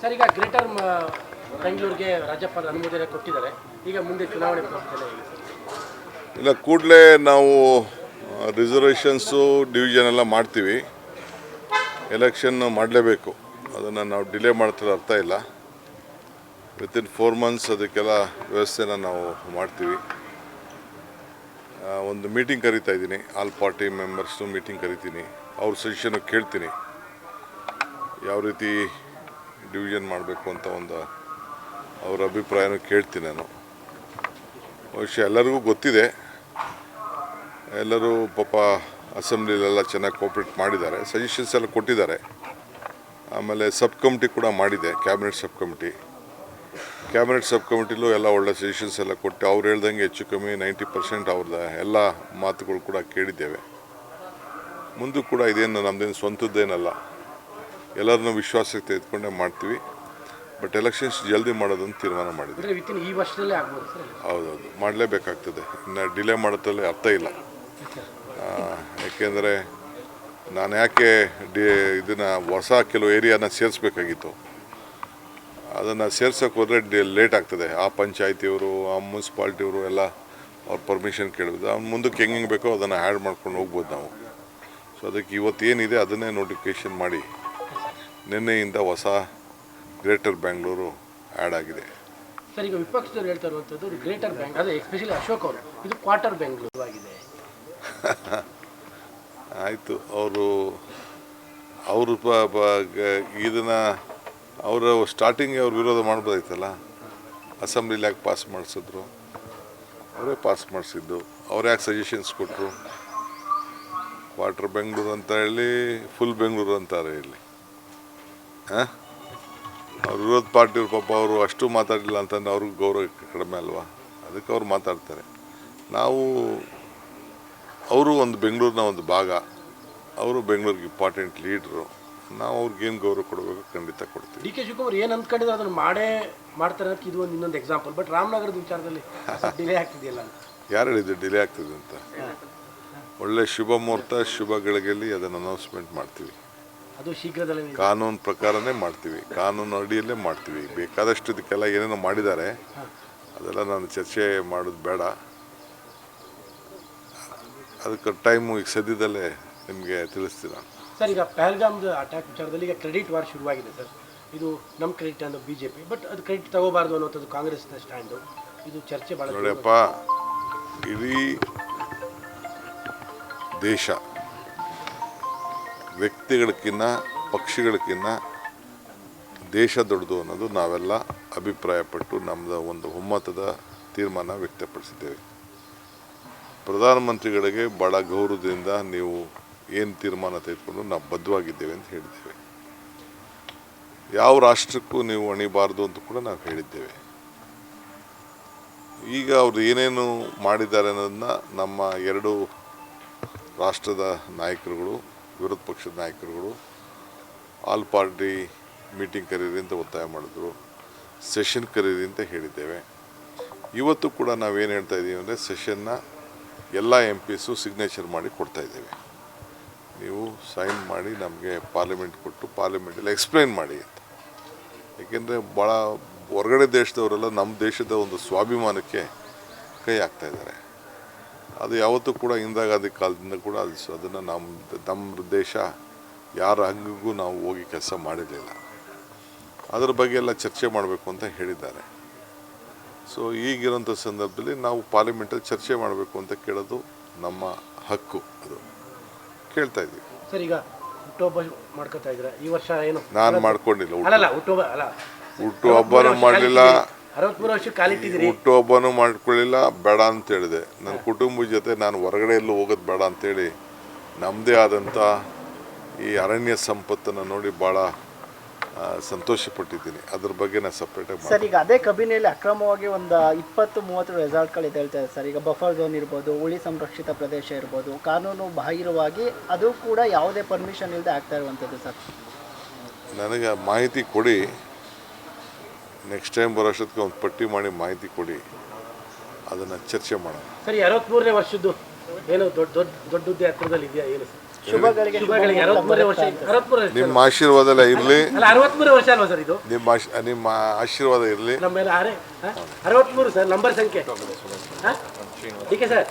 Sir ಈಗ greater ಬೆಂಗಳೂರಿಗೆ ರಾಜ್ಯಪಾಲ ಅನುಮೋದನೆ ಕೊಟ್ಟಿದ್ದಾರೆ. ಈಗ ಮುಂದೆ ಚುನಾವಣೆ ಇಲ್ಲ, ಕೂಡಲೇ ನಾವು ರಿಸರ್ವೇಷನ್ಸು ಡಿವಿಷನ್ ಎಲ್ಲ ಮಾಡ್ತೀವಿ. ಎಲೆಕ್ಷನ್ ಮಾಡಲೇಬೇಕು. ಅದನ್ನು ನಾವು ಡಿಲೇ ಮಾಡ್ತಿರೋ ಅರ್ಥ ಇಲ್ಲ. ವಿತಿನ್ ಫೋರ್ ಮಂತ್ಸ್ ಅದಕ್ಕೆಲ್ಲ ವ್ಯವಸ್ಥೆನ ನಾವು ಮಾಡ್ತೀವಿ. ಒಂದು ಮೀಟಿಂಗ್ ಕರಿತಾ ಇದ್ದೀನಿ. ಆಲ್ ಪಾರ್ಟಿ ಮೆಂಬರ್ಸು ಮೀಟಿಂಗ್ ಕರಿತೀನಿ. ಅವ್ರ ಸಜೆಷನ್ ಕೇಳ್ತೀನಿ. ಯಾವ ರೀತಿ ಡಿವಿಷನ್ ಮಾಡಬೇಕು ಅಂತ ಒಂದು ಅವರ ಅಭಿಪ್ರಾಯನ ಕೇಳ್ತೀನಿ ನಾನು. ಬಹುಶಃ ಎಲ್ಲರಿಗೂ ಗೊತ್ತಿದೆ. ಎಲ್ಲರೂ ಪಾಪ ಅಸೆಂಬ್ಲಿಲೆಲ್ಲ ಚೆನ್ನಾಗಿ ಕೋಪ್ರೇಟ್ ಮಾಡಿದ್ದಾರೆ. ಸಜೆಷನ್ಸ್ ಎಲ್ಲ ಕೊಟ್ಟಿದ್ದಾರೆ. ಆಮೇಲೆ ಸಬ್ ಕಮಿಟಿ ಕೂಡ ಮಾಡಿದೆ cabinet sub committee cabinet sub ಕಮಿಟಿಲೂ ಎಲ್ಲ ಒಳ್ಳೆ ಸಜೆಷನ್ಸ್ ಎಲ್ಲ ಕೊಟ್ಟು ಅವ್ರು ಹೇಳ್ದಂಗೆ ಹೆಚ್ಚು ಕಮ್ಮಿ ನೈಂಟಿ ಪರ್ಸೆಂಟ್ ಅವ್ರದ್ದು ಎಲ್ಲ ಮಾತುಗಳು ಕೂಡ ಕೇಳಿದ್ದೇವೆ. ಮುಂದೂ ಕೂಡ ಇದೇನು ನಮ್ಮದೇನು ಸ್ವಂತದ್ದೇನಲ್ಲ. ಎಲ್ಲರನ್ನೂ ವಿಶ್ವಾಸಕ್ಕೆ ತೆಗೆದುಕೊಂಡೇ ಮಾಡ್ತೀವಿ. ಬಟ್ ಎಲೆಕ್ಷನ್ಸ್ ಜಲ್ದಿ ಮಾಡೋದನ್ನು ತೀರ್ಮಾನ ಮಾಡಿದ್ವಿ ಹೌದೌದು. ಮಾಡಲೇಬೇಕಾಗ್ತದೆ. ಇನ್ನು ಡಿಲೇ ಮಾಡೋದ್ರಲ್ಲಿ ಅರ್ಥ ಇಲ್ಲ. ಯಾಕೆಂದರೆ ನಾನು ಯಾಕೆ ಡಿ ಇದನ್ನು ಹೊಸ ಕೆಲವು ಏರಿಯಾನ ಸೇರಿಸ್ಬೇಕಾಗಿತ್ತು? ಅದನ್ನು ಸೇರ್ಸೋಕೆ ಹೋದರೆ ಡಿ ಲೇಟ್ ಆಗ್ತದೆ. ಆ ಪಂಚಾಯತಿಯವರು ಆ ಮುನ್ಸಿಪಾಲ್ಟಿಯವರು ಎಲ್ಲ ಅವ್ರ ಪರ್ಮಿಷನ್ ಕೇಳಿದ್ರು ಅವ್ನು ಮುಂದಕ್ಕೆ ಹೆಂಗೆ ಹೆಂಗೆ ಬೇಕೋ ಅದನ್ನು ಆ್ಯಡ್ ಮಾಡ್ಕೊಂಡು ಹೋಗ್ಬೋದು ನಾವು. ಸೊ ಅದಕ್ಕೆ ಇವತ್ತೇನಿದೆ ಅದನ್ನೇ ನೋಟಿಫಿಕೇಷನ್ ಮಾಡಿ. ನಿನ್ನೆಯಿಂದ ಹೊಸ ಗ್ರೇಟರ್ ಬ್ಯಾಂಗ್ಳೂರು ಆ್ಯಡ್ ಆಗಿದೆ. ಸರ್ ಈಗ ವಿಪಕ್ಷದವ್ರು ಹೇಳ್ತಾ ಇರುವಂಥದ್ದು ಗ್ರೇಟರ್ ಬ್ಯಾಂಕ್ ಅದೇ ಎಸ್ಪೆಷಲಿ ಅಶೋಕ್ ಅವರು. ಇದು ಕ್ವಾರ್ಟರ್ ಬ್ಯಾಂಗ್ಳೂರು ಆಗಿದೆ. ಆಯಿತು. ಅವರು ಅವರು ಪ ಇದನ್ನು ಅವರು ಸ್ಟಾರ್ಟಿಂಗ್ ಅವ್ರು ವಿರೋಧ ಮಾಡ್ಬೋದಾಯ್ತಲ್ಲ? ಅಸೆಂಬ್ಲಿಲಿ ಯಾಕೆ ಪಾಸ್ ಮಾಡಿಸಿದ್ರು? ಅವರೇ ಪಾಸ್ ಮಾಡಿಸಿದ್ದು. ಅವ್ರು ಯಾಕೆ ಸಜೆಷನ್ಸ್ ಕೊಟ್ಟರು ಕ್ವಾರ್ಟರ್ ಬೆಂಗಳೂರು ಅಂತ ಹೇಳಿ ಫುಲ್ ಬೆಂಗಳೂರು ಅಂತಾರೆ ಇಲ್ಲಿ. ಹಾಂ? ಅವ್ರ ವಿರೋಧ ಪಾರ್ಟಿಯವ್ರು ಪಾಪ ಅವರು ಅಷ್ಟು ಮಾತಾಡಲಿಲ್ಲ ಅಂತಂದ್ರೆ ಅವ್ರಿಗೆ ಗೌರವ ಕಡಿಮೆ ಅಲ್ವಾ? ಅದಕ್ಕೆ ಅವ್ರು ಮಾತಾಡ್ತಾರೆ. ನಾವು, ಅವರು ಒಂದು ಬೆಂಗಳೂರಿನ ಒಂದು ಭಾಗ. ಅವರು ಬೆಂಗಳೂರಿಗೆ ಇಂಪಾರ್ಟೆಂಟ್ ಲೀಡ್ರು ನಾವು ಅವ್ರಿಗೇನು ಗೌರವ ಕೊಡಬೇಕು ಖಂಡಿತ ಕೊಡ್ತೀವಿ. ಡಿ ಕೆ ಶಿವಕುಮಾರ್ ಏನು ಅಂದ್ಕೊಂಡಿದ್ರು ಅದನ್ನು ಮಾಡೇ ಮಾಡ್ತಾರೆ ಅನ್ನೋಕ್ಕೆ ಇದು ಒಂದು ಇನ್ನೊಂದು ಎಕ್ಸಾಂಪಲ್ ಬಟ್ ರಾಮನಗರದ ವಿಚಾರದಲ್ಲಿ ಡಿಲೇ ಆಗ್ತಿದೆಯಲ್ಲ ಅಂತ. ಯಾರು ಹೇಳಿದ್ರು ಡಿಲೇ ಆಗ್ತದೆ ಅಂತ? ಒಳ್ಳೆ ಶುಭ ಮುಹೂರ್ತ ಶುಭ ಗಳಿಗೆಯಲ್ಲಿ ಅದನ್ನು ಅನೌನ್ಸ್ಮೆಂಟ್ ಮಾಡ್ತೀವಿ. ಅದು ಶೀಘ್ರದಲ್ಲೇ ಕಾನೂನು ಪ್ರಕಾರನೇ ಮಾಡ್ತೀವಿ. ಕಾನೂನು ಅಡಿಯಲ್ಲೇ ಮಾಡ್ತೀವಿ. ಬೇಕಾದಷ್ಟು ಇದಕ್ಕೆಲ್ಲ ಏನೇನೋ ಮಾಡಿದ್ದಾರೆ. ಅದೆಲ್ಲ ನಾನು ಚರ್ಚೆ ಮಾಡೋದು ಬೇಡ. ಅದಕ್ಕೆ ಟೈಮು ಈಗ ಸದ್ಯದಲ್ಲೇ ನಿಮಗೆ ತಿಳಿಸ್ತೀನಿ ನಾನು ಸರ್, ಈಗ ಪಹಲ್ಗಾಮ್ದು ಅಟ್ಯಾಕ್ ವಿಚಾರದಲ್ಲಿ ಈಗ ಕ್ರೆಡಿಟ್ ವಾರ್ ಶುರುವಾಗಿದೆ ಸರ್. ಇದು ನಮ್ಮ ಕ್ರೆಡಿಟ್ ಅನ್ನೋ ಬಿ ಜೆ ಪಿ ಬಟ್ ಅದು ಕ್ರೆಡಿಟ್ ತಗೋಬಾರ್ದು ಅನ್ನೋಂಥದ್ದು ಕಾಂಗ್ರೆಸ್ನ ಸ್ಟ್ಯಾಂಡು ಇದು ಚರ್ಚೆ ಭಾಳ ನೋಡಪ್ಪ, ಇಡೀ ದೇಶ ವ್ಯಕ್ತಿಗಳಕ್ಕಿಂತ ಪಕ್ಷಿಗಳಕ್ಕಿಂತ ದೇಶ ದೊಡ್ಡದು ಅನ್ನೋದು ನಾವೆಲ್ಲ ಅಭಿಪ್ರಾಯಪಟ್ಟು ನಮ್ಮದು ಒಂದು ಒಮ್ಮತದ ತೀರ್ಮಾನ ವ್ಯಕ್ತಪಡಿಸಿದ್ದೇವೆ. ಪ್ರಧಾನಮಂತ್ರಿಗಳಿಗೆ ಭಾಳ ಗೌರವದಿಂದ ನೀವು ಏನು ತೀರ್ಮಾನ ತೆಗೆದುಕೊಂಡು ನಾವು ಬದ್ಧವಾಗಿದ್ದೇವೆ ಅಂತ ಹೇಳಿದ್ದೇವೆ. ಯಾವ ರಾಷ್ಟ್ರಕ್ಕೂ ನೀವು ಅಣಿಬಾರ್ದು ಅಂತ ಕೂಡ ನಾವು ಹೇಳಿದ್ದೇವೆ. ಈಗ ಅವರು ಏನೇನು ಮಾಡಿದ್ದಾರೆ ಅನ್ನೋದನ್ನ ನಮ್ಮ ಎರಡು ರಾಷ್ಟ್ರದ ನಾಯಕರುಗಳು, ವಿರೋಧ ಪಕ್ಷದ ನಾಯಕರುಗಳು, ಆಲ್ ಪಾರ್ಟಿ ಮೀಟಿಂಗ್ ಕರೀರಿ ಅಂತ ಒತ್ತಾಯ ಮಾಡಿದ್ರು, ಸೆಷನ್ ಕರೀರಿ ಅಂತ ಹೇಳಿದ್ದೇವೆ. ಇವತ್ತು ಕೂಡ ನಾವೇನು ಹೇಳ್ತಾ ಇದ್ದೀವಿ ಅಂದರೆ ಸೆಷನ್ನ ಎಲ್ಲ ಎಂ ಪಿಸು ಸಿಗ್ನೇಚರ್ ಮಾಡಿ ಕೊಡ್ತಾ ಇದ್ದೇವೆ. ನೀವು ಸೈನ್ ಮಾಡಿ ನಮಗೆ ಪಾರ್ಲಿಮೆಂಟ್ ಕೊಟ್ಟು ಪಾರ್ಲಿಮೆಂಟಲ್ಲಿ ಎಕ್ಸ್ಪ್ಲೈನ್ ಮಾಡಿ ಅಂತ. ಏಕೆಂದರೆ ಭಾಳ ಹೊರಗಡೆ ದೇಶದವರೆಲ್ಲ ನಮ್ಮ ದೇಶದ ಒಂದು ಸ್ವಾಭಿಮಾನಕ್ಕೆ ಕೈ ಹಾಕ್ತಾ ಇದ್ದಾರೆ. ಅದು ಯಾವತ್ತೂ ಕೂಡ ಹಿಂದಾಗಾದಿ ಕಾಲದಿಂದ ಕೂಡ ಅದು ಅದನ್ನು ನಮ್ಮ ನಮ್ಮ ದೇಶ ಯಾರ ಹಂಗಿಗೂ ನಾವು ಹೋಗಿ ಕೆಲಸ ಮಾಡಿರಲಿಲ್ಲ. ಅದರ ಬಗ್ಗೆ ಎಲ್ಲ ಚರ್ಚೆ ಮಾಡಬೇಕು ಅಂತ ಹೇಳಿದ್ದಾರೆ. ಸೊ ಈಗಿರೋಂಥ ಸಂದರ್ಭದಲ್ಲಿ ನಾವು ಪಾರ್ಲಿಮೆಂಟಲ್ಲಿ ಚರ್ಚೆ ಮಾಡಬೇಕು ಅಂತ ಕೇಳೋದು ನಮ್ಮ ಹಕ್ಕು ಅದು. ಕೇಳ್ತಾ ಇದ್ದೀವಿ. ಸರ್ ಈಗ ಹುಟ್ಟುಹಬ್ಬ ಮಾಡ್ಕೊತಾ ಇದ್ರೆ ಈ ವರ್ಷ ಏನು? ನಾನು ಮಾಡ್ಕೊಂಡಿಲ್ಲ ಅಲ್ಲಲ್ಲ ಹುಟ್ಟುಹಬ್ಬ ಅಲ್ಲ. ಹುಟ್ಟು ಹಬ್ಬನೂ ಮಾಡಲಿಲ್ಲ. ಅರವತ್ಮೂರು ವರ್ಷ ಕಾಲಿಟ್ಟಿದ್ದೀರಿ. ಹುಟ್ಟು ಹಬ್ಬನೂ ಮಾಡ್ಕೊಳ್ಳಿಲ್ಲ ಬೇಡ ಅಂತ ಹೇಳಿದೆ. ನನ್ನ ಕುಟುಂಬದ ಜೊತೆ ನಾನು ಹೊರಗಡೆ ಎಲ್ಲೂ ಹೋಗೋದು ಬೇಡ ಅಂತೇಳಿ ನಮ್ಮದೇ ಆದಂಥ ಈ ಅರಣ್ಯ ಸಂಪತ್ತನ್ನು ನೋಡಿ ಭಾಳ ಆ, ಸಂತೋಷಪಟ್ಟಿದ್ದೀನಿ. ಅದ್ರ ಬಗ್ಗೆ ನಾನು ಸಪ್ರೇಟಾಗಿ ಸರ್ ಈಗ ಅದೇ ಕಬಿನಿಯಲ್ಲಿ ಅಕ್ರಮವಾಗಿ ಒಂದು ಇಪ್ಪತ್ತು ಮೂವತ್ತು ರೆಸಾರ್ಟ್ಗಳಿದೆ ಹೇಳ್ತಾ ಇದೆ ಸರ್. ಈಗ ಬಫರ್ ಝೋನ್ ಇರ್ಬೋದು ಉಳಿ ಸಂರಕ್ಷಿತ ಪ್ರದೇಶ ಇರ್ಬೋದು ಕಾನೂನು ಬಾಹಿರವಾಗಿ ಅದು ಕೂಡ ಯಾವುದೇ ಪರ್ಮಿಷನ್ ಇಲ್ಲದೆ ಆಗ್ತಾ ಇರುವಂಥದ್ದು ಸರ್. ನನಗೆ ಮಾಹಿತಿ ಕೊಡಿ. ನೆಕ್ಸ್ಟ್ ಟೈಮ್ ಬರೋಷ್ಟೊತ್ತಿಗೆ ಒಂದು ಪಟ್ಟಿ ಮಾಡಿ ಮಾಹಿತಿ ಕೊಡಿ. ಅದನ್ನು ಚರ್ಚೆ ಮಾಡೋಣ. ಸರಿ ಅರವತ್ತ್ಮೂರನೇ ವರ್ಷದ್ದು ಏನು ದೊಡ್ಡ ದೊಡ್ಡ ದೊಡ್ಡ ಹುದ್ದೆ ಹತ್ರದಲ್ಲಿ ಇದೆಯಾ ಏನು ಸರ್? ನಿಮ್ಮ ಆಶೀರ್ವಾದ ಎಲ್ಲ ಇರಲಿ. ವರ್ಷ ಅಲ್ವಾ ಸರ್ ಇದು? ನಿಮ್ಮ ನಿಮ್ಮ ಆಶೀರ್ವಾದ ಇರಲಿ. ನಮ್ಮೆಲ್ಲ ಅರವತ್ಮೂರು ಸರ್ ನಂಬರ್ ಸಂಖ್ಯೆ. ಸರ್?